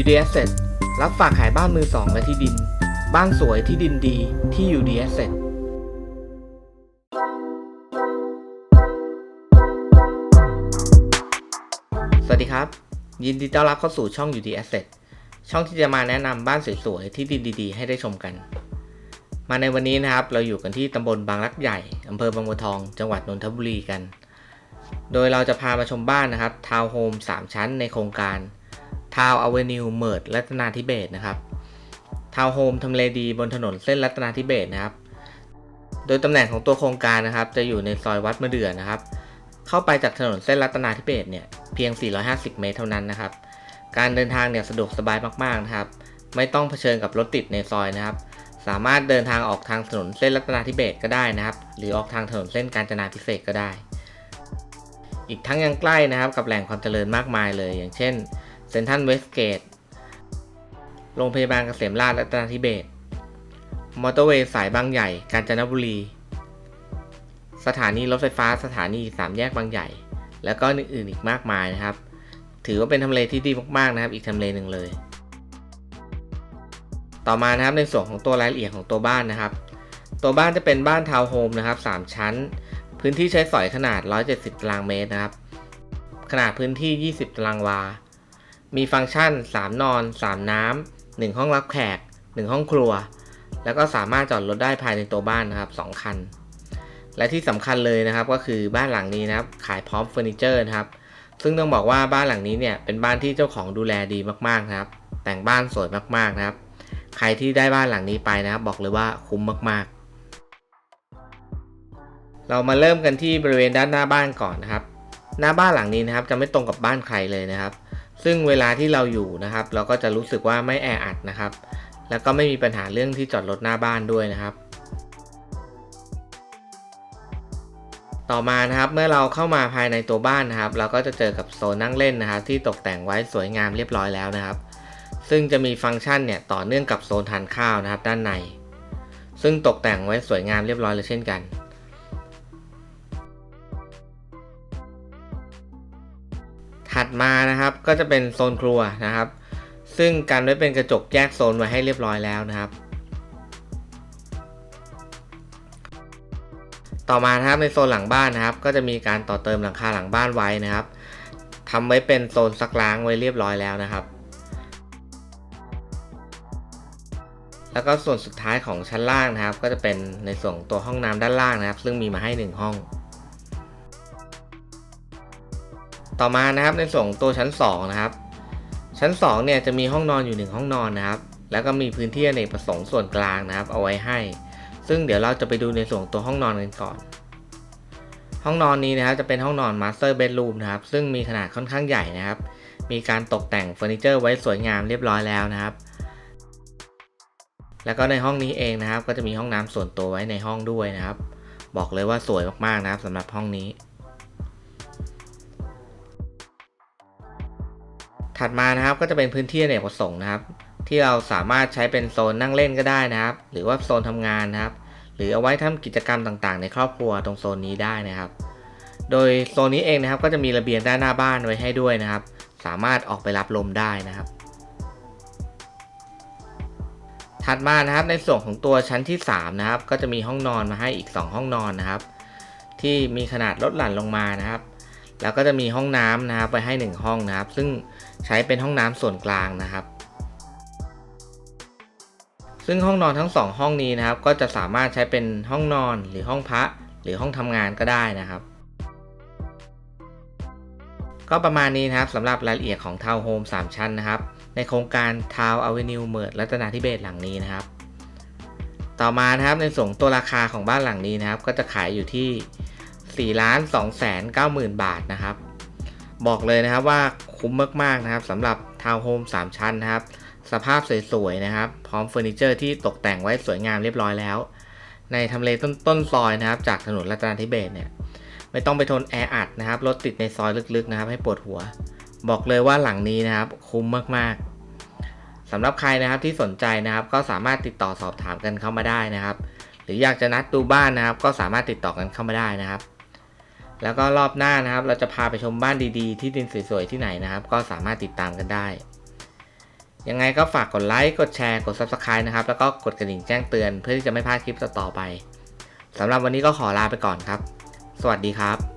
UD Asset รับฝากขายบ้านมือสองและที่ดิน บ้านสวยที่ดินดีที่ UD Asset สวัสดีครับ ยินดีต้อนรับเข้าสู่ช่อง UD Asset ช่องที่จะมาแนะนำบ้านสวยๆที่ดินดีๆ ให้ได้ชมกัน มาในวันนี้นะครับ เราอยู่กันที่ตำบลบางรักใหญ่อำเภอบางบัวทอง จังหวัดนนทบุรีกัน โดยเราจะพามาชมบ้านนะครับทาวน์โฮม3ชั้นในโครงการ ทาวอเวนิวเมิร์ดรัตนาธิเบศนะครับทาวโฮมทำเลดีบนถนนเส้นรัตนาธิเบศนะครับ โดยตำแหน่งของตัวโครงการนะครับ จะอยู่ในซอยวัดมะเดื่อนะครับ เข้าไปจากถนนเส้นรัตนาธิเบศเนี่ยเพียง 450 เมตรเท่านั้นนะครับ การเดินทางเนี่ยสะดวกสบายมากๆนะครับ ไม่ต้องเผชิญกับรถติดในซอยนะครับ สามารถเดินทางออกทางถนนเส้นรัตนาธิเบศก็ได้นะครับ หรือออกทางถนนเส้นกาญจนาพิเศษก็ได้ อีกทั้งยังใกล้นะครับ กับแหล่งความเจริญมากมายเลย อย่างเช่น เซนทันเวสเกต โรงพยาบาลเกษมราชรัตนาธิเบศมอเตอร์เวย์สายบางใหญ่ กาญจนบุรี สถานีรถไฟฟ้าสถานีสามแยกบางใหญ่ แล้วก็อื่นๆอีกมากมายนะครับ ถือว่าเป็นทำเลที่ดีมากๆนะครับ อีกทำเลหนึ่งเลย ต่อมานะครับในส่วนของตัวรายละเอียดของตัวบ้านนะครับ ตัวบ้านจะเป็นบ้านทาวน์โฮมนะครับ 3 ชั้น พื้นที่ใช้สอยขนาด 170ตารางเมตรนะครับ ขนาดพื้นที่ 20 ตารางวา มีฟังก์ชัน 3 นอน 3 น้ำ 1 ห้องรับแขก 1 ห้องครัว แล้วก็สามารถจอดรถได้ภายในตัวบ้านนะครับ 2 คัน และที่สำคัญเลยนะครับก็คือบ้านหลังนี้นะครับ ขายพร้อมเฟอร์นิเจอร์นะครับ ซึ่งต้องบอกว่าบ้านหลังนี้เนี่ยเป็นบ้านที่เจ้าของดูแลดีมากๆนะครับ แต่งบ้านสวยมากๆนะครับ ใครที่ได้บ้านหลังนี้ไปนะครับ บอกเลยว่าคุ้มมากๆเรามาเริ่มกันที่บริเวณด้านหน้าบ้านก่อนนะครับ หน้าบ้านหลังนี้นะครับจะไม่ตรงกับบ้านใครเลยนะครับ ซึ่งเวลาที่เราอยู่นะครับ เราก็จะรู้สึกว่าไม่แออัดนะครับ แล้วก็ไม่มีปัญหาเรื่องที่จอดรถหน้าบ้านด้วยนะครับ ต่อมานะครับเมื่อเราเข้ามาภายในตัวบ้านนะครับ เราก็จะเจอกับโซนนั่งเล่นนะครับ ที่ตกแต่งไว้สวยงามเรียบร้อยแล้วนะครับ ซึ่งจะมีฟังก์ชันเนี่ยต่อเนื่องกับโซนทานข้าวนะครับ ด้านใน ซึ่งตกแต่งไว้สวยงามเรียบร้อยเลยเช่นกัน ถัดมานะครับก็จะเป็นโซนครัวนะครับ ซึ่งกันไว้เป็นกระจกแยกโซนไว้ให้เรียบร้อยแล้วนะครับ ต่อมานะครับในโซนหลังบ้านนะครับ ก็จะมีการต่อเติมหลังคาหลังบ้านไว้นะครับทำไว้เป็นโซนซักล้างไว้เรียบร้อยแล้วนะครับ แล้วก็ส่วนสุดท้ายของชั้นล่างนะครับ ก็จะเป็นในส่วนตัวห้องน้ำด้านล่างนะครับ ซึ่งมีมาให้ 1 ห้อง ต่อมานะครับในส่วนของตัวชั้น 2 นะครับ ชั้น2เนี่ยจะมีห้องนอนอยู่ 1 ห้องนอนนะครับ แล้วก็มีพื้นที่อเนกประสงค์ส่วนกลางนะครับ เอาไว้ให้ ซึ่งเดี๋ยวเราจะไปดูในส่วนของตัวห้องนอนกันก่อน ห้องนอนนี้นะครับจะเป็นห้องนอน Master Bedroom นะครับ ซึ่งมีขนาดค่อนข้างใหญ่นะครับ มีการตกแต่งเฟอร์นิเจอร์ไว้สวยงามเรียบร้อยแล้วนะครับ แล้วก็ในห้องนี้เองนะครับ ก็จะมีห้องน้ำส่วนตัวไว้ในห้องด้วยนะครับ บอกเลยว่าสวยมากๆนะครับสำหรับห้องนี้ ถัดมานะครับก็จะเป็นพื้นที่อเนกประสงค์นะครับ ที่เราสามารถใช้เป็นโซนนั่งเล่นก็ได้นะครับ หรือว่าโซนทำงานนะครับ หรือเอาไว้ทำกิจกรรมต่างๆ ในครอบครัวตรงโซนนี้ได้นะครับ โดยโซนนี้เองนะครับก็จะมีระเบียงด้านหน้าบ้านไว้ให้ด้วยนะครับ สามารถออกไปรับลมได้นะครับ ถัดมานะครับในส่วนของตัวชั้นที่3นะครับก็จะมีห้องนอนมาให้อีก 2 ห้องนอนนะครับ ที่มีขนาดลดหลั่นลงมานะครับ แล้วก็จะมีห้องน้ำนะครับไว้ให้ 1 ห้องนะครับ ซึ่งใช้เป็นห้องน้ำส่วนกลางนะครับ ซึ่งห้องนอนทั้ง 2 ห้องนี้นะครับ ก็จะสามารถใช้เป็นห้องนอนหรือห้องพักหรือห้องทำงานก็ได้นะครับ ก็ประมาณนี้นะครับสำหรับรายละเอียดของทาวน์โฮม3 ชั้นนะครับ ในโครงการทาวน์อเวนิวเมิร์ดรัตนาธิเบศหลังนี้นะครับ ต่อมานะครับในส่วนตัวราคาของบ้านหลังนี้นะครับ ก็จะขายอยู่ที่ 4ล้าน2แสน9หมื่นบาทนะครับ บอกเลยนะครับว่าคุ้มมากๆนะครับสำหรับทาวน์โฮม3 ชั้นนะครับ สภาพสวยๆนะครับ พร้อมเฟอร์นิเจอร์ที่ตกแต่งไว้สวยงามเรียบร้อยแล้ว ในทำเลต้นต้นซอยนะครับ จากถนนรัตนาธิเบศเนี่ยไม่ต้องไปทนแออัดนะครับรถติดในซอยลึกๆนะครับ ให้ปวดหัว บอกเลยว่าหลังนี้นะครับ คุ้มมากๆสำหรับใครนะครับที่สนใจนะครับ ก็สามารถติดต่อสอบถามกันเข้ามาได้นะครับ หรืออยากจะนัดดูบ้านนะครับ ก็สามารถติดต่อกันเข้ามาได้นะครับ แล้วก็รอบหน้านะครับ เราจะพาไปชมบ้านดีๆ ที่ดินสวยๆที่ไหนนะครับ ก็สามารถติดตามกันได้ ยังไงก็ฝากกดไลค์ กดแชร์ กด Subscribe นะครับ แล้วก็กดกระดิ่งแจ้งเตือนเพื่อที่จะไม่พลาดคลิปต่อๆไปสำหรับวันนี้ก็ขอลาไปก่อนครับ สวัสดีครับ